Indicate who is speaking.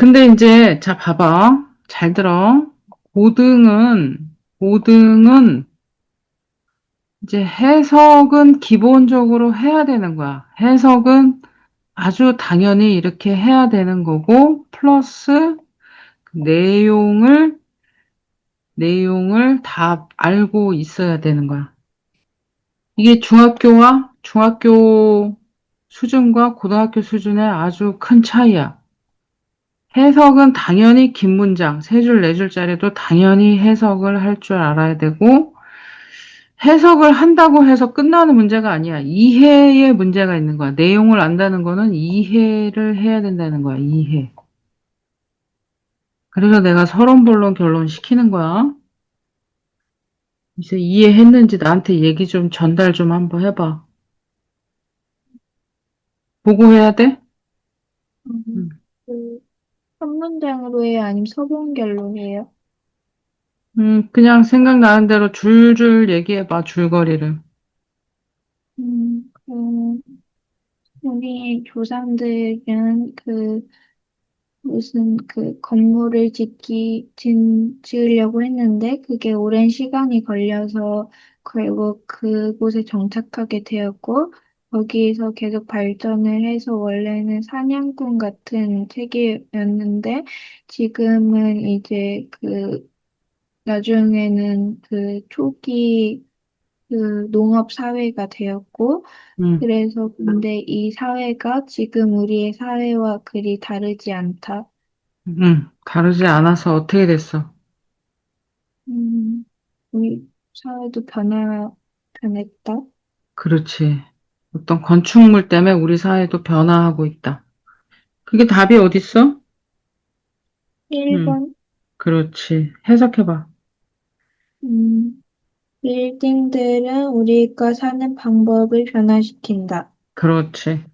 Speaker 1: 근데 이제, 자, 봐봐. 잘 들어. 고등은, 고등은 이제 해석은 기본적으로 해야 되는 거야. 해석은 아주 당연히 이렇게 해야 되는 거고, 플러스 그 내용을, 내용을 다 알고 있어야 되는 거야. 이게 중학교와 중학교 수준과 고등학교 수준의 아주 큰 차이야. 해석은 당연히 긴 문장, 세 줄, 네 줄짜리도 당연히 해석을 할 줄 알아야 되고, 해석을 한다고 해서 끝나는 문제가 아니야. 이해의 문제가 있는 거야. 내용을 안다는 거는 이해를 해야 된다는 거야. 이해. 그래서 내가 서론본론 결론 시키는 거야. 이제 이해했는지 나한테 얘기 좀 전달 좀 한번 해봐. 보고해야 돼?
Speaker 2: 음,
Speaker 1: 음.
Speaker 2: 그, 한 문장으로 해요? 아니면 서본결로 해요?
Speaker 1: 음, 그냥 생각나는 대로 줄줄 얘기해봐, 줄거리를.
Speaker 2: 음, 그, 우리 조상들은 그, 무슨 그 건물을 짓기, 짓, 지으려고 했는데, 그게 오랜 시간이 걸려서 결국 그곳에 정착하게 되었고, 거기에서 계속 발전을 해서 원래는 사냥꾼 같은 체계였는데, 지금은 이제 그 나중에는 그 초기 그 농업 사회가 되었고,
Speaker 1: 음,
Speaker 2: 그래서 근데 이 사회가 지금 우리의 사회와 그리 다르지 않다.
Speaker 1: 음, 다르지 않아서 어떻게 됐어?
Speaker 2: 음, 우리 사회도 변화, 변했다.
Speaker 1: 그렇지. 어떤 건축물 때문에 우리 사회도 변화하고 있다. 그게 답이 어딨어? 음,
Speaker 2: 1번,
Speaker 1: 그렇지. 해석해봐.
Speaker 2: 음, 빌딩들은 우리가 사는 방법을 변화시킨다.
Speaker 1: 그렇지.